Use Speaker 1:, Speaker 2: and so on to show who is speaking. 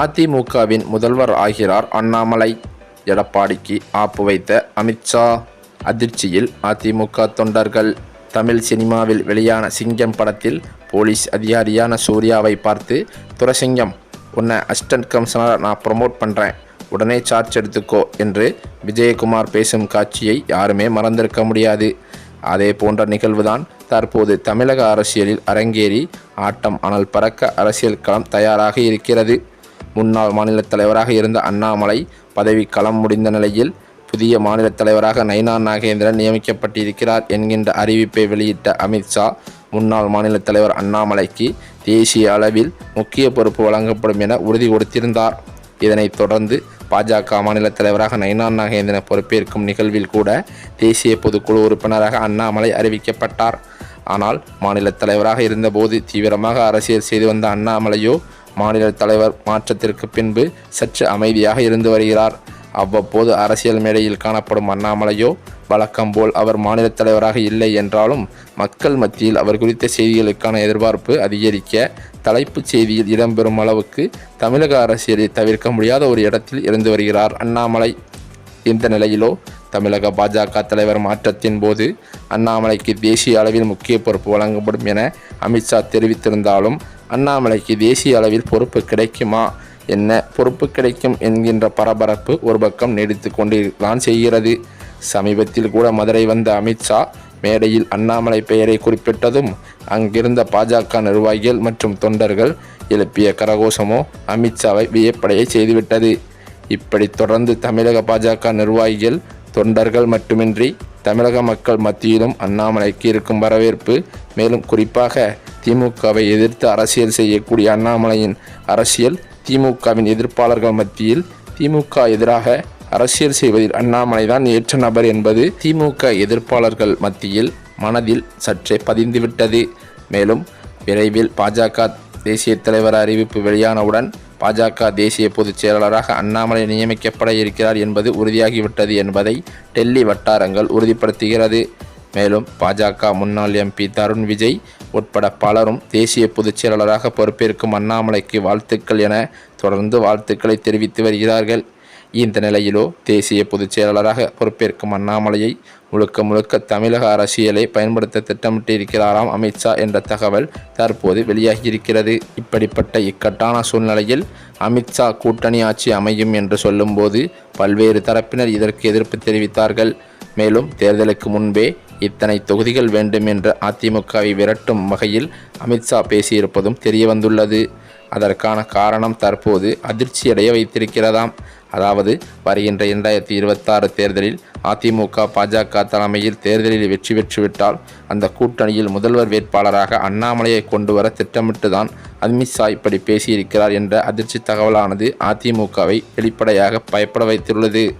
Speaker 1: அதிமுகவின் முதல்வர் ஆகிறார் அண்ணாமலை. எடப்பாடிக்கு ஆப்பு வைத்த அமித்ஷா அதிர்ச்சியில் அதிமுக தொண்டர்கள். தமிழ் சினிமாவில் வெளியான சிங்கம் படத்தில் போலீஸ் அதிகாரியான சூர்யாவை பார்த்து துரசிங்கம் உன்னை அசிஸ்டன்ட் கமிஷனராக நான் ப்ரொமோட் பண்ணுறேன் உடனே சார்ஜ் எடுத்துக்கோ என்று விஜயகுமார் பேசும் காட்சியை யாருமே மறந்திருக்க முடியாது. அதே போன்ற நிகழ்வுதான் தற்போது தமிழக அரசியலில் அரங்கேறி ஆட்டம் அனல் பறக்க அரசியல் களம் தயாராக இருக்கிறது. முன்னாள் மாநில தலைவராக இருந்த அண்ணாமலை பதவி களம் முடிந்த நிலையில் புதிய மாநில தலைவராக நைனா நாகேந்திரன் நியமிக்கப்பட்டிருக்கிறார் என்கின்ற அறிவிப்பை வெளியிட்ட அமித்ஷா முன்னாள் மாநில தலைவர் அண்ணாமலைக்கு தேசிய அளவில் முக்கிய பொறுப்பு வழங்கப்படும் என உறுதி கொடுத்திருந்தார். இதனைத் தொடர்ந்து பாஜக மாநில தலைவராக நைனா நாகேந்திரன் பொறுப்பேற்கும் நிகழ்வில் கூட தேசிய பொதுக்குழு உறுப்பினராக அண்ணாமலை அறிவிக்கப்பட்டார். ஆனால் மாநில தலைவராக இருந்தபோது தீவிரமாக அரசியல் செய்து வந்த அண்ணாமலையோ மாநில தலைவர் மாற்றத்திற்கு பின்பு சற்று அமைதியாக இருந்து வருகிறார். அவ்வப்போது அரசியல் மேடையில் காணப்படும் அண்ணாமலையோ வழக்கம் போல் அவர் மாநில தலைவராக இல்லை என்றாலும் மக்கள் மத்தியில் அவர் குறித்த செய்திகளுக்கான எதிர்பார்ப்பு அதிகரிக்க தலைப்புச் செய்தியில் இடம்பெறும் அளவுக்கு தமிழக அரசியலை தவிர்க்க முடியாத ஒரு இடத்தில் இருந்து வருகிறார் அண்ணாமலை. இந்த நிலையிலோ தமிழக பாஜக தலைவர் மாற்றத்தின் போது அண்ணாமலைக்கு தேசிய அளவில் முக்கிய பொறுப்பு வழங்கப்படும் என அமித்ஷா தெரிவித்திருந்தாலும் அண்ணாமலைக்கு தேசிய அளவில் பொறுப்பு கிடைக்குமா? என்ன? பொறுப்பு கிடைக்கும் என்கின்ற பரபரப்பு ஒரு பக்கம் நீடித்து கொண்டிருக்தான் செய்கிறது. சமீபத்தில் கூட மதுரை வந்த அமித்ஷா மேடையில் அண்ணாமலை பெயரை குறிப்பிட்டதும் அங்கிருந்த பாஜக நிர்வாகிகள் மற்றும் தொண்டர்கள் எழுப்பிய கரகோஷமோ அமித்ஷாவை வியப்படைய செய்துவிட்டது. இப்படி தொடர்ந்து தமிழக பாஜக நிர்வாகிகள் தொண்டர்கள் மட்டுமின்றி தமிழக மக்கள் மத்தியிலும் அண்ணாமலைக்கு இருக்கும் வரவேற்பு மேலும் குறிப்பாக திமுகவை எதிர்த்து அரசியல் செய்யக்கூடிய அண்ணாமலையின் அரசியல் திமுகவின் எதிர்ப்பாளர்கள் மத்தியில் திமுக எதிராக அரசியல் செய்வதில் அண்ணாமலை தான் ஏற்ற நபர் என்பது திமுக எதிர்ப்பாளர்கள் மத்தியில் மனதில் சற்றே பதிந்துவிட்டது. மேலும் விரைவில் பாஜக தேசிய தலைவர் அறிவிப்பு வெளியானவுடன் பாஜக தேசிய பொதுச் செயலாளராக அண்ணாமலை நியமிக்கப்பட இருக்கிறார் என்பது உறுதியாகிவிட்டது என்பதை டெல்லி வட்டாரங்கள் உறுதிப்படுத்துகிறது. மேலும் பாஜக முன்னாள் எம்பி தருண் விஜய் உட்பட பலரும் தேசிய பொதுச் செயலாளராக பொறுப்பேற்கும் அண்ணாமலைக்கு வாழ்த்துக்கள் என தொடர்ந்து வாழ்த்துக்களை தெரிவித்து வருகிறார்கள். இந்த நிலையிலோ தேசிய பொதுச் செயலாளராக பொறுப்பேற்கும் அண்ணாமலையை முழுக்க முழுக்க தமிழக அரசியலை பயன்படுத்த திட்டமிட்டிருக்கிறாராம் அமித்ஷா என்ற தகவல் தற்போது வெளியாகியிருக்கிறது. இப்படிப்பட்ட இக்கட்டான சூழ்நிலையில் அமித்ஷா கூட்டணி ஆட்சி அமையும் என்று சொல்லும்போது பல்வேறு தரப்பினர் இதற்கு எதிர்ப்பு தெரிவித்தார்கள். மேலும் தேர்தலுக்கு முன்பே இத்தனை தொகுதிகள் வேண்டும் என்று அதிமுகவை விரட்டும் வகையில் அமித்ஷா பேசியிருப்பதும் தெரியவந்துள்ளது. அதற்கான காரணம் தற்போது அதிர்ச்சியடைய வைத்திருக்கிறதாம். அதாவது வருகின்ற இரண்டாயிரத்தி இருபத்தாறு தேர்தலில் அதிமுக பாஜக தலைமையில் தேர்தலில் வெற்றி பெற்றுவிட்டால் அந்த கூட்டணியில் முதல்வர் வேட்பாளராக அண்ணாமலையை கொண்டு வர திட்டமிட்டுதான் அமித்ஷா இப்படி பேசியிருக்கிறார் என்ற அதிர்ச்சி தகவலானது அதிமுகவை வெளிப்படையாக பயப்பட வைத்துள்ளது.